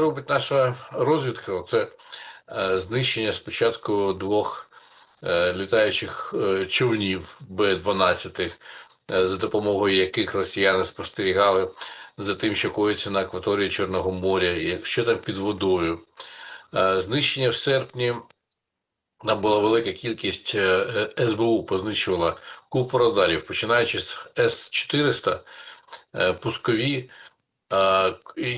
робить наша розвідка? Це е, знищення спочатку двох е, літаючих е, човнів Б-12, е, за допомогою яких росіяни спостерігали за тим, що коїться на акваторії Чорного моря, і що там під водою. Знищення в серпні. Там була велика кількість СБУ познищувала купу радарів, починаючи з С-400, е, пускові,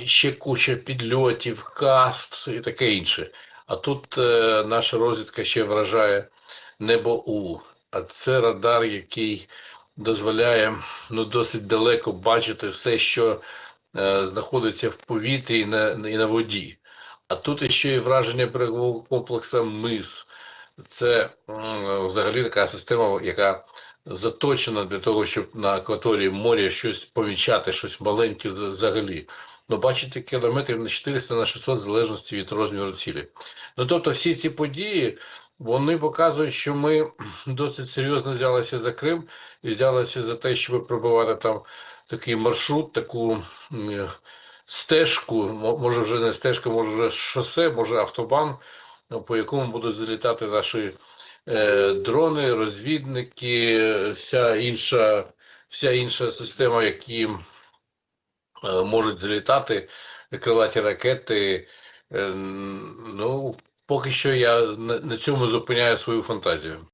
ще куча підльотів, каст і таке інше. А тут е, наша розвідка ще вражає небо У. А це радар, який дозволяє ну, досить далеко бачити все, що е, знаходиться в повітрі і на, і на воді. А тут ще й враження берегового комплексу МИС. Це взагалі така система, яка заточена для того, щоб на акваторії моря щось помічати, щось маленьке взагалі. Ну, бачите, кілометрів на 400 на 600 в залежності від розміру цілі. Ну, тобто, всі ці події вони показують, що ми досить серйозно взялися за Крим і взялися за те, щоб пробивати там такий маршрут, таку стежку, мо- може вже не стежка, може вже шосе, може автобан, по якому будуть залітати наші е, дрони, розвідники, вся інша, вся інша система, які е, можуть залітати, крилаті ракети. Е, ну, поки що я на, на цьому зупиняю свою фантазію.